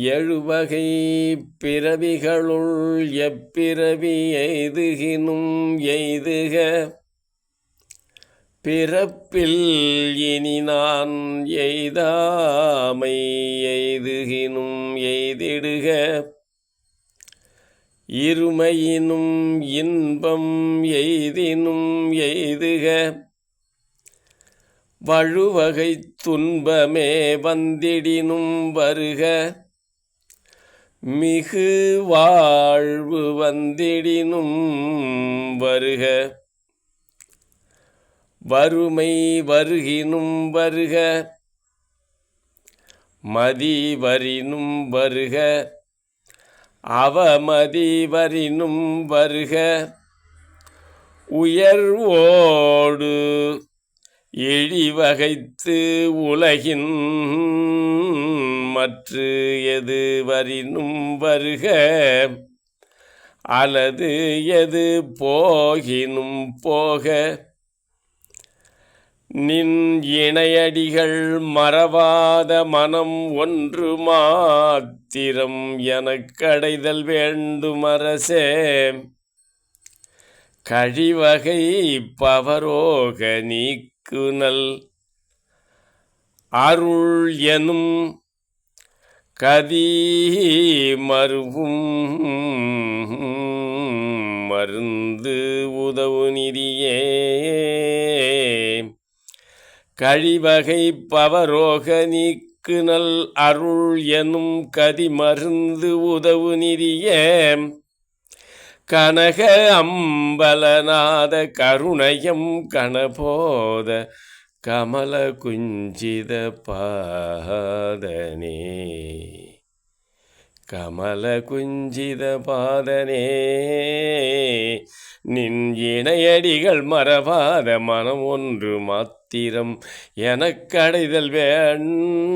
எழுவகை பிறவிகளுள் எப்பிறவி எய்துகினும் எய்துக. பிறப்பில் இனி நான் எய்தாமை எய்துகினும் எய்திடுக. இருமையினும் இன்பம் எய்தினும் எய்துக. வழுவகை துன்பமே வந்திடினும் வருக. மிகு வாழ்வு வந்திடினும் வருக. வறுமை வருகினும் வருக. மதி வரினும் வருக. அவமதி வரினும் வருக. உயர்வோடு இழிவகைத்து உலகின் மற்று எது வரினும் வருக அல்லது எது போகினும் போக. நின் இணையடிகள் மறவாத மனம் ஒன்று மாத்திரம் எனக்கடைதல் வேண்டும் அரசே. கழிவகை பவரோக நீக்குனல் அருள் எனும் கதி மருவும் மருந்து உதவு நிதியே கழிவகை பவரோக நீக்கு நல் அருள் எனும் கதி மருந்து உதவு நிதியே கனக அம்பலநாத கருணயம் கணபோத கமல குஞ்சித பாதனே. கமல குஞ்சித பாதனே. நின் இணையடிகள் மறவாத மனம் ஒன்று மாத்திரம் எனக்கடைதல் வேண்டுமரசே.